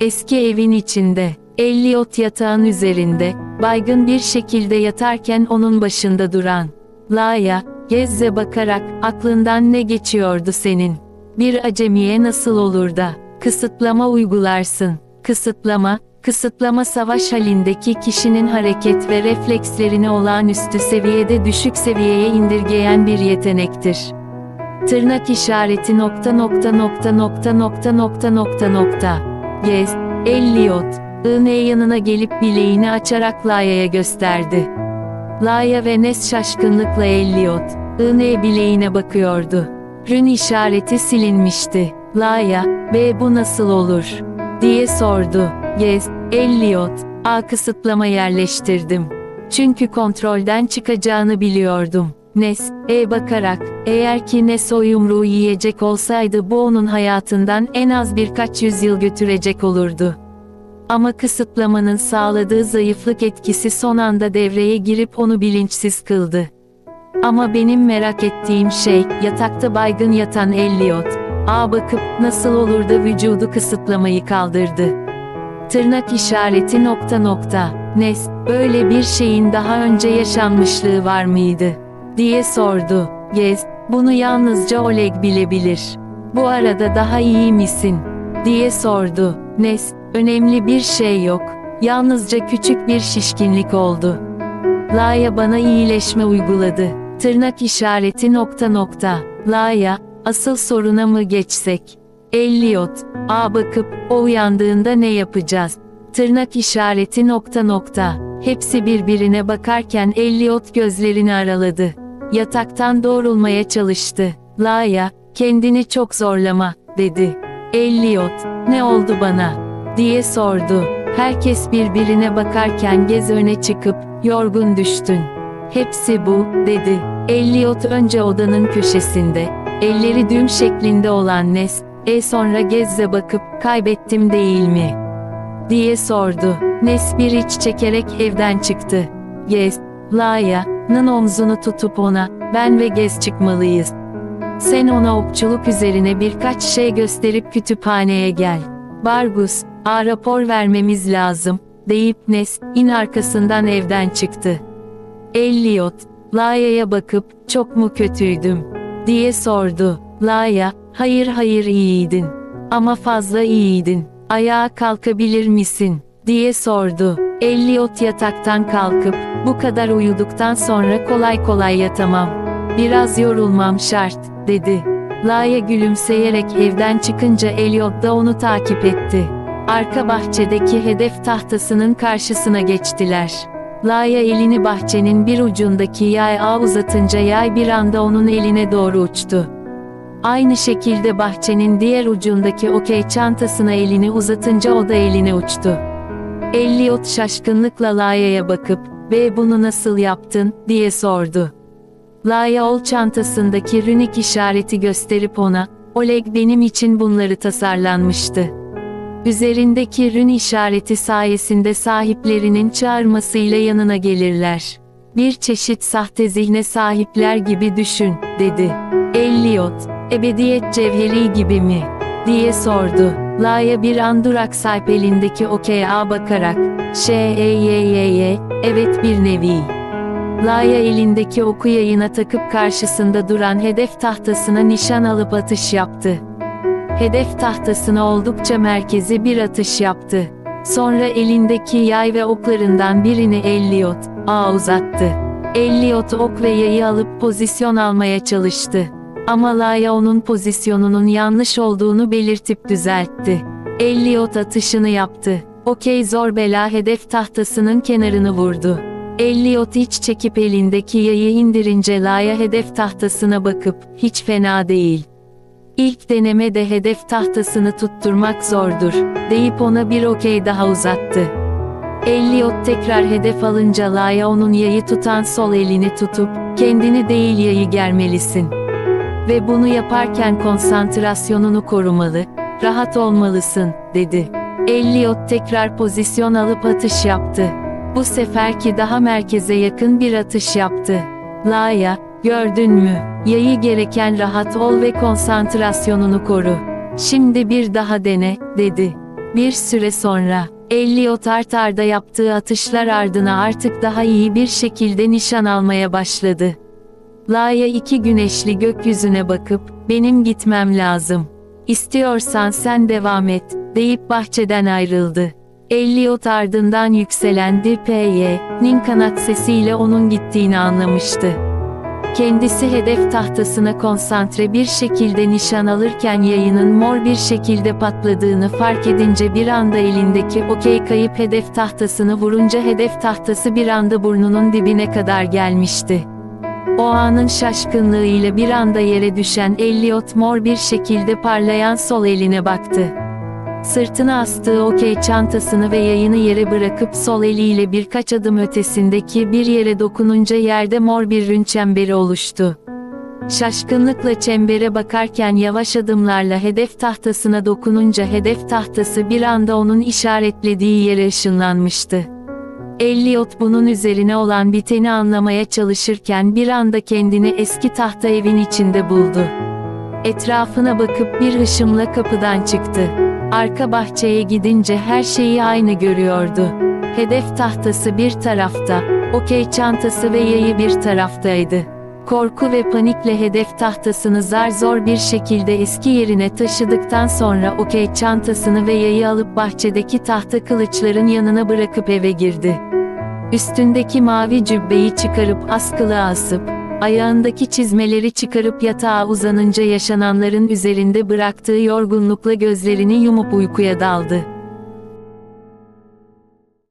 Eski evin içinde, Elliot yatağın üzerinde, baygın bir şekilde yatarken onun başında duran. Laya, Gezze bakarak, aklından ne geçiyordu senin? Bir acemiye nasıl olur da, kısıtlama uygularsın. Kısıtlama, kısıtlama savaş halindeki kişinin hareket ve reflekslerini olağanüstü seviyede düşük seviyeye indirgeyen bir yetenektir. Tırnak işareti nokta nokta nokta nokta nokta nokta nokta nokta. Gez, Elliot, iğne yanına gelip bileğini açarak Laya'ya gösterdi. Laya ve Nes şaşkınlıkla Elliot, iğne bileğine bakıyordu. Rün işareti silinmişti. Laya, ve bu nasıl olur? diye sordu. Gez, Elliot, A kısıtlama yerleştirdim. Çünkü kontrolden çıkacağını biliyordum. Nes, E bakarak, eğer ki Nes o yumruğu yiyecek olsaydı bu onun hayatından en az birkaç yüzyıl götürecek olurdu. Ama kısıtlamanın sağladığı zayıflık etkisi son anda devreye girip onu bilinçsiz kıldı. Ama benim merak ettiğim şey, yatakta baygın yatan Elliot, A bakıp, nasıl olur da vücudu kısıtlamayı kaldırdı. Tırnak işareti nokta nokta. Nes, böyle bir şeyin daha önce yaşanmışlığı var mıydı? Diye sordu. Gez, bunu yalnızca Oleg bilebilir. Bu arada daha iyi misin? diye sordu. Nes, önemli bir şey yok. Yalnızca küçük bir şişkinlik oldu. Laya bana iyileşme uyguladı. Tırnak işareti nokta nokta. Laya, asıl soruna mı geçsek? Elliot, a bakıp, o uyandığında ne yapacağız? Tırnak işareti nokta nokta. Hepsi birbirine bakarken Elliot gözlerini araladı. Yataktan doğrulmaya çalıştı. Laya, kendini çok zorlama, dedi. Elliot, ne oldu bana? diye sordu. Herkes birbirine bakarken gez öne çıkıp, yorgun düştün. Hepsi bu, dedi. Elliot önce odanın köşesinde, elleri düğüm şeklinde olan Nes, e sonra Gez'e bakıp, kaybettim değil mi? diye sordu. Nes bir iç çekerek evden çıktı. Gez, Laya'nın omzunu tutup ona, ben ve Gez çıkmalıyız. Sen ona okçuluk üzerine birkaç şey gösterip kütüphaneye gel. Bargus, a rapor vermemiz lazım, deyip Nes, in arkasından evden çıktı. Elliot, Laya'ya bakıp, çok mu kötüydüm? diye sordu. Laya, hayır hayır iyiydin. Ama fazla iyiydin. Ayağa kalkabilir misin? diye sordu. Elliot yataktan kalkıp, bu kadar uyuduktan sonra kolay kolay yatamam. Biraz yorulmam şart, dedi. Laya gülümseyerek evden çıkınca Elliot da onu takip etti. Arka bahçedeki hedef tahtasının karşısına geçtiler. Laya elini bahçenin bir ucundaki yaya uzatınca yay bir anda onun eline doğru uçtu. Aynı şekilde bahçenin diğer ucundaki okey çantasına elini uzatınca o da eline uçtu. Elliot şaşkınlıkla Laya'ya bakıp, ve bunu nasıl yaptın, diye sordu. Laya ol çantasındaki rünik işareti gösterip ona, Oleg benim için bunları tasarlanmıştı. Üzerindeki rün işareti sayesinde sahiplerinin çağırmasıyla yanına gelirler. Bir çeşit sahte zihne sahipler gibi düşün, dedi. Elliot, ebediyet cevheri gibi mi? diye sordu. Laya bir an durak sahip elindeki okey'a bakarak, Ş-E-Y-Y-Y, evet bir nevi. Laya elindeki oku yayına takıp karşısında duran hedef tahtasına nişan alıp atış yaptı. Hedef tahtasına oldukça merkezi bir atış yaptı. Sonra elindeki yay ve oklarından birini Elliot, A uzattı. Elliot ok ve yayı alıp pozisyon almaya çalıştı. Ama Laya onun pozisyonunun yanlış olduğunu belirtip düzeltti. Elliot atışını yaptı. Okey zor bela hedef tahtasının kenarını vurdu. Elliot iç çekip elindeki yayı indirince Laya hedef tahtasına bakıp, hiç fena değil. İlk denemede hedef tahtasını tutturmak zordur, deyip ona bir okey daha uzattı. Elliot tekrar hedef alınca Laya onun yayı tutan sol elini tutup, kendini değil yayı germelisin. Ve bunu yaparken konsantrasyonunu korumalı, rahat olmalısın, dedi. Elliot tekrar pozisyon alıp atış yaptı. Bu seferki daha merkeze yakın bir atış yaptı. Laya, gördün mü? Yayı gereken rahat ol ve konsantrasyonunu koru. Şimdi bir daha dene, dedi. Bir süre sonra, Elliot art arda yaptığı atışlar ardına artık daha iyi bir şekilde nişan almaya başladı. Laya iki güneşli gökyüzüne bakıp, benim gitmem lazım. İstiyorsan sen devam et, deyip bahçeden ayrıldı. Elliot ardından yükselen DP'nin kanat sesiyle onun gittiğini anlamıştı. Kendisi hedef tahtasına konsantre bir şekilde nişan alırken yayının mor bir şekilde patladığını fark edince bir anda elindeki okey kayıp hedef tahtasını vurunca hedef tahtası bir anda burnunun dibine kadar gelmişti. O anın şaşkınlığıyla bir anda yere düşen Elliot mor bir şekilde parlayan sol eline baktı. Sırtına astığı okey çantasını ve yayını yere bırakıp sol eliyle birkaç adım ötesindeki bir yere dokununca yerde mor bir rün çemberi oluştu. Şaşkınlıkla çembere bakarken yavaş adımlarla hedef tahtasına dokununca hedef tahtası bir anda onun işaretlediği yere ışınlanmıştı. Elliot bunun üzerine olan biteni anlamaya çalışırken bir anda kendini eski tahta evin içinde buldu. Etrafına bakıp bir hışımla kapıdan çıktı. Arka bahçeye gidince her şeyi aynı görüyordu. Hedef tahtası bir tarafta, okey çantası ve yayı bir taraftaydı. Korku ve panikle hedef tahtasını zar zor bir şekilde eski yerine taşıdıktan sonra okey çantasını ve yayı alıp bahçedeki tahta kılıçların yanına bırakıp eve girdi. Üstündeki mavi cübbeyi çıkarıp askılığa asıp, ayağındaki çizmeleri çıkarıp yatağa uzanınca yaşananların üzerinde bıraktığı yorgunlukla gözlerini yumup uykuya daldı.